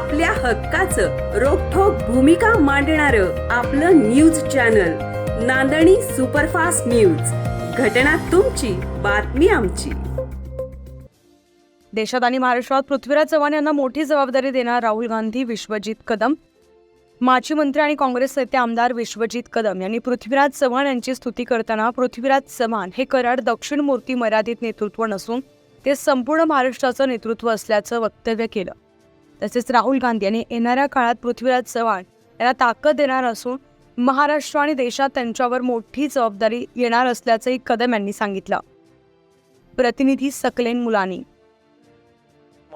आपल्या हक्काचं रोखोक भूमिका मांडणार आपलं news channel Nandani superfast news. घटना तुमची बातमी आमची. देशात आणि महाराष्ट्रात पृथ्वीराज चव्हाण यांना मोठी जबाबदारी देणार राहुल गांधी विश्वजित कदम? माजी मंत्री आणि काँग्रेस नेते आमदार विश्वजित कदम यांनी पृथ्वीराज चव्हाण यांची स्तुती करताना पृथ्वीराज चव्हाण हे कराड दक्षिण मूर्ती मर्यादित नेतृत्व नसून ते संपूर्ण महाराष्ट्राचं नेतृत्व असल्याचं वक्तव्य केलं. तसेच राहुल गांधी यांनी येणाऱ्या काळात पृथ्वीराज चव्हाण यांना ताकद देणार असून महाराष्ट्र आणि देशात त्यांच्यावर मोठी जबाबदारी येणार असल्याचंही कदम यांनी सांगितलं. प्रतिनिधी सकलेन मुलानी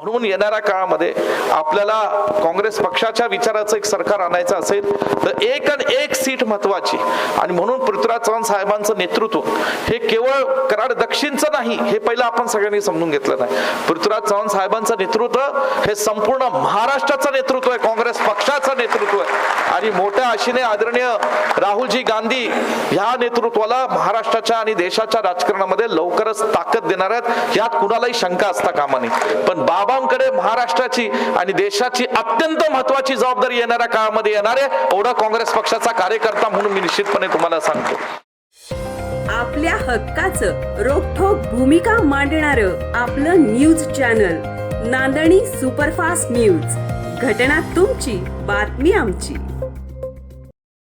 म्हणून येणाऱ्या काळामध्ये आपल्याला काँग्रेस पक्षाच्या विचाराचं एक सरकार आणायचं असेल तर एक आणि एक सीट महत्वाची. आणि म्हणून पृथ्वीराज चव्हाण साहेबांचं नेतृत्व हे केवळ कराड दक्षिणचं नाही हे पहिलं आपण सगळ्यांनी समजून घेतलं नाही. पृथ्वीराज चव्हाण साहेबांचं नेतृत्व हे संपूर्ण महाराष्ट्राचं नेतृत्व आहे काँग्रेस पक्षाचं नेतृत्व आहे. आणि मोठ्या आशेने आदरणीय राहुलजी गांधी ह्या नेतृत्वाला महाराष्ट्राच्या आणि देशाच्या राजकारणामध्ये लवकरच ताकद देणार आहेत यात कुणालाही शंका असता कामा नये. पण बाबा बाबांकडे महाराष्ट्राची आणि देशाची अत्यंत महत्वाची जबाबदारी येणाऱ्या काळामध्ये येणार आहे. एवढा काँग्रेस पक्षाचा कार्यकर्ता म्हणून मी निश्चितपणे तुम्हाला सांगतो. आपल्या हक्काचं रोखोक भूमिका मांडणार आपलं news channel Nandani superfast news. घटना तुमची बातमी आमची.